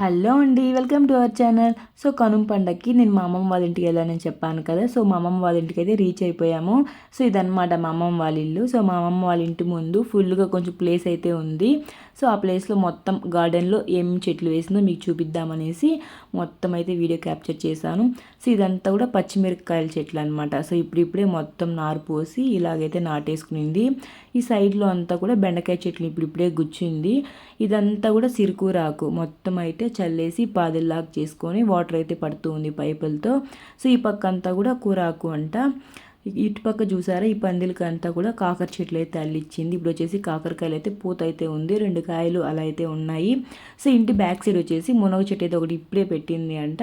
Hello అండి welcome to our channel. So Kanuma పండగకి నేను మా అమ్మమ్మ వాళ్ళ ఇంటికి వెళ్ళానని చెప్పాను కదా. సో మా అమ్మమ్మ వాళ్ళ ఇంటికి అయితే రీచ్ అయిపోయాము. సో ఇదనమాట మా అమ్మమ్మ వాళ్ళ ఇల్లు. సో మా అమ్మమ్మ వాళ్ళ ఇంటి ముందు ఫుల్గా కొంచెం ప్లేస్ అయితే ఉంది. సో ఆ ప్లేస్లో మొత్తం గార్డెన్లో ఏం చెట్లు వేసిందో మీకు చూపిద్దామనేసి మొత్తం అయితే వీడియో క్యాప్చర్ చేశాను. సో ఇదంతా కూడా పచ్చిమిరపకాయల చెట్లు అనమాట సో ఇప్పుడిప్పుడే మొత్తం నారు పోసి ఇలాగైతే నాటేసుకునింది. ఈ సైడ్లో అంతా కూడా బెండకాయ చెట్లు ఇప్పుడిప్పుడే గుచ్చింది. ఇదంతా కూడా సిరుకూరాకు మొత్తం అయితే చల్లేసి పాదిల్లాగా చేసుకొని వాటర్ అయితే పడుతూ ఉంది పైపులతో. సో ఈ పక్క అంతా కూడా కూరాకు అంట. ఇటుపక్క చూసారా? ఈ పందిలకి అంతా కూడా కాకర చెట్లు అయితే అల్లిచ్చింది. ఇప్పుడు వచ్చేసి కాకరకాయలు అయితే పూత అయితే ఉంది. రెండు కాయలు అలా అయితే ఉన్నాయి. సో ఇంటి బ్యాక్ సైడ్ వచ్చేసి మునగ చెట్టు అయితే ఒకటి ఇప్పుడే పెట్టింది అంట.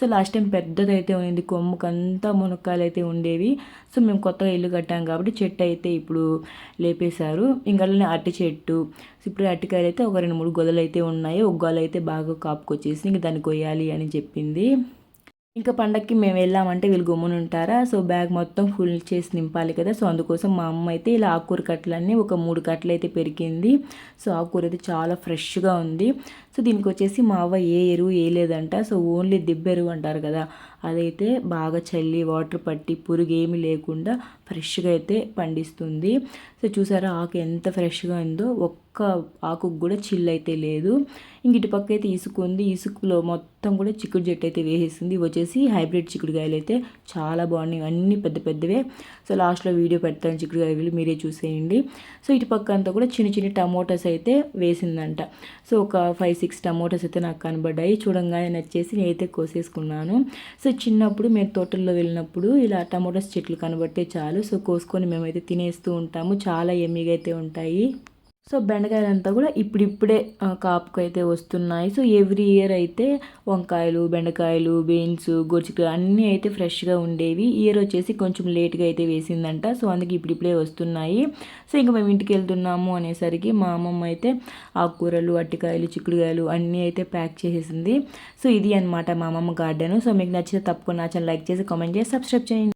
సో లాస్ట్ టైం పెద్దదైతే ఉంది కొమ్ముకంతా మునక్కాయలు అయితే ఉండేవి. సో మేము కొత్తగా ఇల్లు కట్టాం కాబట్టి చెట్టు అయితే ఇప్పుడు లేపేశారు. ఇంకా అరటి చెట్టు. ఇప్పుడు అరటికాయలు అయితే ఒక రెండు మూడు గొదలు అయితే ఉన్నాయి. ఒక గొల అయితే బాగా కాపుకొచ్చేసి ఇంక దాన్ని కొయ్యాలి అని చెప్పింది. ఇంకా పండక్కి మేము వెళ్ళామంటే వీళ్ళు గమ్మున ఉంటారా? సో బ్యాగ్ మొత్తం ఫుల్ చేసి నింపాలి కదా. సో అందుకోసం మా అమ్మ అయితే ఇలా ఆకుకూర కట్టలన్నీ ఒక మూడు కట్టలు అయితే పెరిగింది. సో ఆకుకూర అయితే చాలా ఫ్రెష్గా ఉంది. సో దీనికి వచ్చేసి మా అవ్వ ఏ ఎరువు వేయలేదంట సో ఓన్లీ దిబ్బ ఎరువు అంటారు కదా. అదైతే బాగా చల్లి వాటర్ పట్టి పురుగు ఏమి లేకుండా ఫ్రెష్గా అయితే పండిస్తుంది. సో చూసారా ఆకు ఎంత ఫ్రెష్గా ఉందో ఒక్క ఆకుకు కూడా చిల్ అయితే లేదు. ఇంక ఇటు పక్క అయితే ఇసుక ఉంది ఇసుకలో మొత్తం కూడా చిక్కుడు చెట్టు అయితే వేసేసింది. వచ్చేసి హైబ్రిడ్ చిక్కుడుకాయలు అయితే చాలా బాగున్నాయి. అన్నీ పెద్ద పెద్దవే. సో లాస్ట్లో వీడియో పెడతాను చిక్కుడుకాయలు మీరే చూసేయండి. సో ఇటు పక్క అంతా కూడా చిన్న చిన్న టమోటాస్ అయితే వేసిందంట. సో ఒక ఫైవ్ సిక్స్ టమోటాస్ అయితే నాకు కనబడ్డాయి. చూడంగానే నచ్చేసి నేనైతే కోసేసుకున్నాను. సో చిన్నప్పుడు మేము తోటల్లో వెళ్ళినప్పుడు ఇలా టమోటాస్ చెట్లు కనబడితే చాలు. సో కోసుకొని మేమైతే తినేస్తూ ఉంటాము. చాలా ఎమ్మిగా అయితే ఉంటాయి. సో బెండకాయలు అంతా కూడా ఇప్పుడిప్పుడే కాపుకు అయితే వస్తున్నాయి. సో ఎవ్రీ ఇయర్ అయితే వంకాయలు బెండకాయలు బీన్స్ గోచికాయలు అన్నీ అయితే ఫ్రెష్గా ఉండేవి. ఇయర్ వచ్చేసి కొంచెం లేట్గా అయితే వేసిందంట. సో అందుకే ఇప్పుడిప్పుడే వస్తున్నాయి. సో ఇంకా మేము ఇంటికి వెళ్తున్నాము అనేసరికి మా అమ్మమ్మ అయితే ఆకుకూరలు అట్టికాయలు చిక్కుడుకాయలు అన్నీ అయితే ప్యాక్ చేసేసింది. సో ఇది అనమాట మా అమ్మమ్మ గార్డెన్. సో మీకు నచ్చితే తప్పకుండా నచ్చని లైక్ చేసి కామెంట్ చేసి సబ్స్క్రైబ్ చేయండి.